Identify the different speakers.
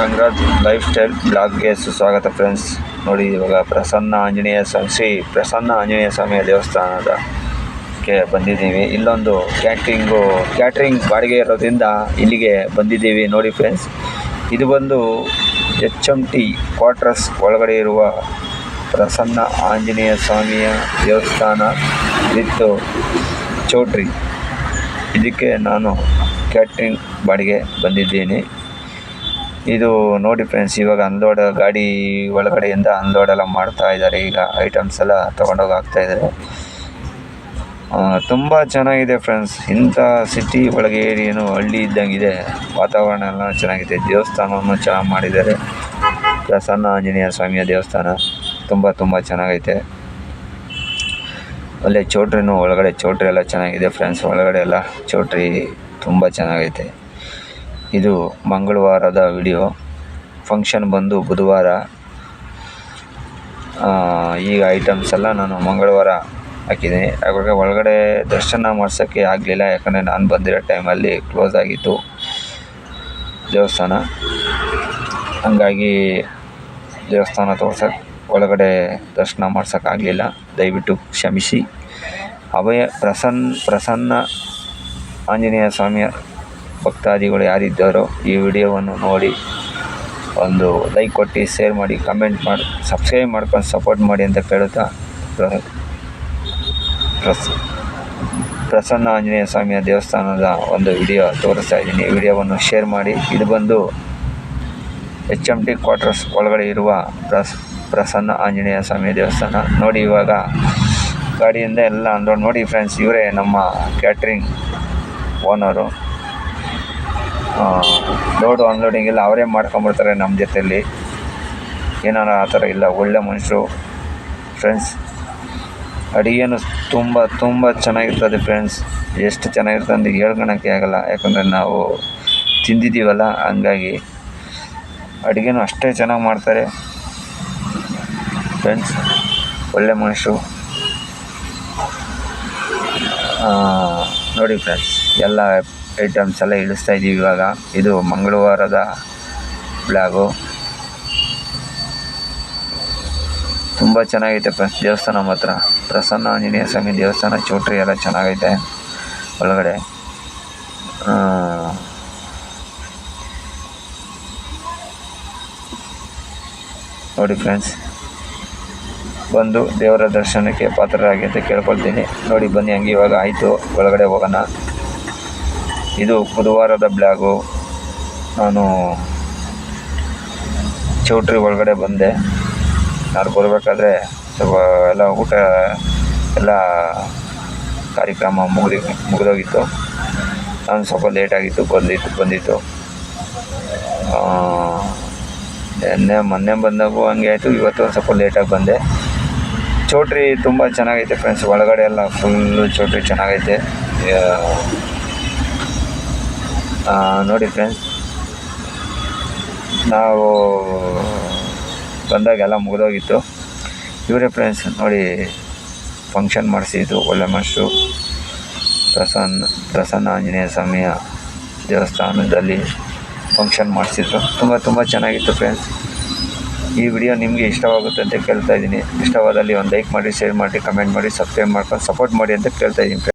Speaker 1: Gangaraj life style ಬ್ಲಾಗ್ಗೆ ಸುಸ್ವಾಗತ friends. ನೋಡಿ, ಇವಾಗ ಪ್ರಸನ್ನ ಆಂಜನೇಯ ಸ್ವಾಮಿ ಪ್ರಸನ್ನ ಆಂಜನೇಯ ಸ್ವಾಮಿಯ ದೇವಸ್ಥಾನದಕ್ಕೆ ಬಂದಿದ್ದೀವಿ. ಇಲ್ಲೊಂದು ಕ್ಯಾಟ್ರಿಂಗು, ಕ್ಯಾಟ್ರಿಂಗ್ ಬಾಡಿಗೆ ಇರೋದ್ರಿಂದ ಇಲ್ಲಿಗೆ ಬಂದಿದ್ದೀವಿ. ನೋಡಿ ಫ್ರೆಂಡ್ಸ್, ಇದು ಬಂದು ಎಚ್ ಎಂ ಟಿ ಕ್ವಾರ್ಟರ್ಸ್ ಒಳಗಡೆ ಇರುವ ಪ್ರಸನ್ನ ಆಂಜನೇಯ ಸ್ವಾಮಿಯ ದೇವಸ್ಥಾನ ವಿತ್ ಚೌಟ್ರಿ. ಇದಕ್ಕೆ ನಾನು ಕ್ಯಾಟ್ರಿಂಗ್ ಬಾಡಿಗೆ ಬಂದಿದ್ದೀನಿ. ಇದು ನೋಡಿ ಫ್ರೆಂಡ್ಸ್ ಇವಾಗ ಅನ್ಲೋಡ್ ಗಾಡಿ ಒಳಗಡೆಯಿಂದ ಅನ್ಲೋಡ್ ಎಲ್ಲ ಮಾಡ್ತಾ ಇದ್ದಾರೆ. ಈಗ ಐಟಮ್ಸ್ ಎಲ್ಲ ತೊಗೊಂಡೋಗಿ ಹಾಕ್ತಾ ಇದ್ದಾರೆ. ತುಂಬ ಚೆನ್ನಾಗಿದೆ ಫ್ರೆಂಡ್ಸ್ ಇಂಥ ಸಿಟಿ ಒಳಗೆ ಏನು ಹಳ್ಳಿ ಇದ್ದಂಗಿದೆ ವಾತಾವರಣ ಎಲ್ಲ ಚೆನ್ನಾಗಿದೆ. ದೇವಸ್ಥಾನವನ್ನು ಚೆನ್ನಾಗಿ ಮಾಡಿದ್ದಾರೆ. ಪ್ರಸನ್ನ ಆಂಜನೇಯ ಸ್ವಾಮಿಯ ದೇವಸ್ಥಾನ ತುಂಬ ತುಂಬ ಚೆನ್ನಾಗೈತೆ. ಅಲ್ಲೇ ಚೌಟ್ರಿನೂ ಒಳಗಡೆ, ಚೌಟ್ರಿ ಎಲ್ಲ ಚೆನ್ನಾಗಿದೆ ಫ್ರೆಂಡ್ಸ್ ಒಳಗಡೆ ಎಲ್ಲ ಚೌಟ್ರಿ ತುಂಬ ಚೆನ್ನಾಗೈತೆ. ಇದು ಮಂಗಳವಾರದ ವಿಡಿಯೋ ಫಂಕ್ಷನ್ ಬಂದು ಬುಧವಾರ. ಈಗ ಐಟಮ್ಸ್ ಎಲ್ಲ ನಾನು ಮಂಗಳವಾರ ಹಾಕಿದ್ದೀನಿ. ಆವಾಗ ಒಳಗಡೆ ದರ್ಶನ ಮಾಡ್ಸೋಕ್ಕೆ ಆಗಲಿಲ್ಲ, ಯಾಕಂದರೆ ನಾನು ಬಂದಿರೋ ಟೈಮಲ್ಲಿ ಕ್ಲೋಸ್ ಆಗಿತ್ತು ದೇವಸ್ಥಾನ. ಹಂಗಾಗಿ ದೇವಸ್ಥಾನ ತೋರ್ಸಕ್ಕೆ ಒಳಗಡೆ ದರ್ಶನ ಮಾಡ್ಸೋಕ್ಕಾಗಲಿಲ್ಲ ದಯವಿಟ್ಟು ಕ್ಷಮಿಸಿ. ಅಭಯ, ಪ್ರಸನ್ನ ಪ್ರಸನ್ನ ಆಂಜನೇಯ ಸ್ವಾಮಿಯ ಭಕ್ತಾದಿಗಳು ಯಾರಿದ್ದಾರೋ ಈ ವಿಡಿಯೋವನ್ನು ನೋಡಿ ಒಂದು ಲೈಕ್ ಕೊಟ್ಟು ಶೇರ್ ಮಾಡಿ ಕಮೆಂಟ್ ಮಾಡಿ ಸಬ್ಸ್ಕ್ರೈಬ್ ಮಾಡ್ಕೊಂಡು ಸಪೋರ್ಟ್ ಮಾಡಿ ಅಂತ ಕೇಳುತ್ತಾ ಪ್ರ- ಪ್ರಸ್, ಪ್ರಸನ್ನ ಆಂಜನೇಯ ಸ್ವಾಮಿಯ ದೇವಸ್ಥಾನದ ಒಂದು ವಿಡಿಯೋ ತೋರಿಸ್ತಾ ಇದ್ದೀನಿ. ವಿಡಿಯೋವನ್ನು ಶೇರ್ ಮಾಡಿ. ಇದು ಬಂದು ಎಚ್ ಎಂ ಟಿ ಕ್ವಾರ್ಟರ್ಸ್ ಒಳಗಡೆ ಇರುವ ಪ್ರಸ್, ಪ್ರಸನ್ನ ಆಂಜನೇಯ ಸ್ವಾಮಿ ದೇವಸ್ಥಾನ. ನೋಡಿ ಇವಾಗ ಗಾಡಿಯಿಂದ ಎಲ್ಲ ನೋಡಿ ಫ್ರೆಂಡ್ಸ್ ಇವರೇ ನಮ್ಮ ಕ್ಯಾಟ್ರಿಂಗ್ ಓನರು ಲೋಡು ಅನ್ಲೋಡಿಂಗ್ ಎಲ್ಲ ಅವರೇ ಮಾಡ್ಕೊಂಬಿಡ್ತಾರೆ ನಮ್ಮ ಜೊತೆಯಲ್ಲಿ ಏನಾರ ಆ ಥರ ಇಲ್ಲ. ಒಳ್ಳೆ ಮನುಷ್ಯರು ಫ್ರೆಂಡ್ಸ್ ಅಡುಗೆನೂ ತುಂಬ ತುಂಬ ಚೆನ್ನಾಗಿರ್ತದೆ ಫ್ರೆಂಡ್ಸ್ ಎಷ್ಟು ಚೆನ್ನಾಗಿರ್ತದೆ ಅಂತ ಹೇಳ್ಕೊಳಕ್ಕೆ ಆಗಲ್ಲ. ಯಾಕಂದರೆ ನಾವು ತಿಂದಿದ್ದೀವಲ್ಲ, ಹಂಗಾಗಿ. ಅಡುಗೆನೂ ಅಷ್ಟೇ ಚೆನ್ನಾಗಿ ಮಾಡ್ತಾರೆ. ಫ್ರೆಂಡ್ಸ್ ಒಳ್ಳೆ ಮನುಷ್ಯರು. ನೋಡಿ ಫ್ರೆಂಡ್ಸ್ ಎಲ್ಲ ಐಟಮ್ಸ್ ಎಲ್ಲ ಇಳಿಸ್ತಾ ಇದ್ದೀವಿ ಇವಾಗ. ಇದು ಮಂಗಳವಾರದ ಬ್ಲಾಗು. ತುಂಬ ಚೆನ್ನಾಗೈತೆ ಪ್ರ, ದೇವಸ್ಥಾನ ಮಾತ್ರ. ಪ್ರಸನ್ನ ಆಂಜನೇಯ ಸ್ವಾಮಿ ದೇವಸ್ಥಾನ, ಚೌಟ್ರಿ ಎಲ್ಲ ಚೆನ್ನಾಗೈತೆ ಒಳಗಡೆ. ನೋಡಿ ಫ್ರೆಂಡ್ಸ್. ಬಂದು ದೇವರ ದರ್ಶನಕ್ಕೆ ಪಾತ್ರರಾಗಿ ಅಂತ ಕೇಳ್ಕೊಳ್ತೀನಿ. ನೋಡಿ ಬನ್ನಿ ಹಂಗೆ ಇವಾಗ ಆಯಿತು. ಒಳಗಡೆ ಹೋಗೋಣ. ಇದು ಬುಧವಾರದ ಬ್ಲಾಗು. ನಾನು ಚೌಟ್ರಿ ಒಳಗಡೆ ಬಂದೆ. ನಾನು ಬರಬೇಕಾದ್ರೆ ಸ್ವಲ್ಪ ಎಲ್ಲ ಊಟ, ಎಲ್ಲ ಕಾರ್ಯಕ್ರಮ ಮುಗಿದು, ಮುಗಿದೋಗಿತ್ತು. ನಾನು ಸ್ವಲ್ಪ ಲೇಟಾಗಿತ್ತು ಬಂದಿತ್ತು ಬಂದಿತ್ತು. ನಿನ್ನೆ, ಮೊನ್ನೆ ಬಂದಾಗೂ ಹಂಗೆ ಆಯಿತು. ಇವತ್ತು ಸ್ವಲ್ಪ ಲೇಟಾಗಿ ಬಂದೆ. ಚೌಟ್ರಿ ತುಂಬ ಚೆನ್ನಾಗೈತೆ ಫ್ರೆಂಡ್ಸ್ ಒಳಗಡೆ ಎಲ್ಲ ಫುಲ್ಲು ಚೌಟ್ರಿ ಚೆನ್ನಾಗೈತೆ. ನೋಡಿ ಫ್ರೆಂಡ್ಸ್ ನಾವು ಬಂದಾಗ ಎಲ್ಲ ಮುಗಿದೋಗಿತ್ತು. ಇವರೇ ಫ್ರೆಂಡ್ಸ್ ನೋಡಿ ಫಂಕ್ಷನ್ ಮಾಡಿಸಿದ್ದು ಒಳ್ಳೆ ಮನುಷ್ಯರು. ಪ್ರಸನ್ನ ಪ್ರಸನ್ನ ಆಂಜನೇಯ ಸ್ವಾಮಿಯ ದೇವಸ್ಥಾನದಲ್ಲಿ ಫಂಕ್ಷನ್ ಮಾಡಿಸಿದ್ರು. ತುಂಬ ತುಂಬ ಚೆನ್ನಾಗಿತ್ತು ಫ್ರೆಂಡ್ಸ್ ಈ ವಿಡಿಯೋ ನಿಮಗೆ ಇಷ್ಟವಾಗುತ್ತೆ ಅಂತ ಕೇಳ್ತಾ ಇದ್ದೀನಿ. ಇಷ್ಟವಾದಲ್ಲಿ ಒಂದು ಲೈಕ್ ಮಾಡಿ ಶೇರ್ ಮಾಡಿ ಕಮೆಂಟ್ ಮಾಡಿ ಸಬ್ಸ್ಕ್ರೈಬ್ ಮಾಡ್ಕೊಂಡು ಸಪೋರ್ಟ್ ಮಾಡಿ ಅಂತ ಕೇಳ್ತಾ ಇದ್ದೀನಿ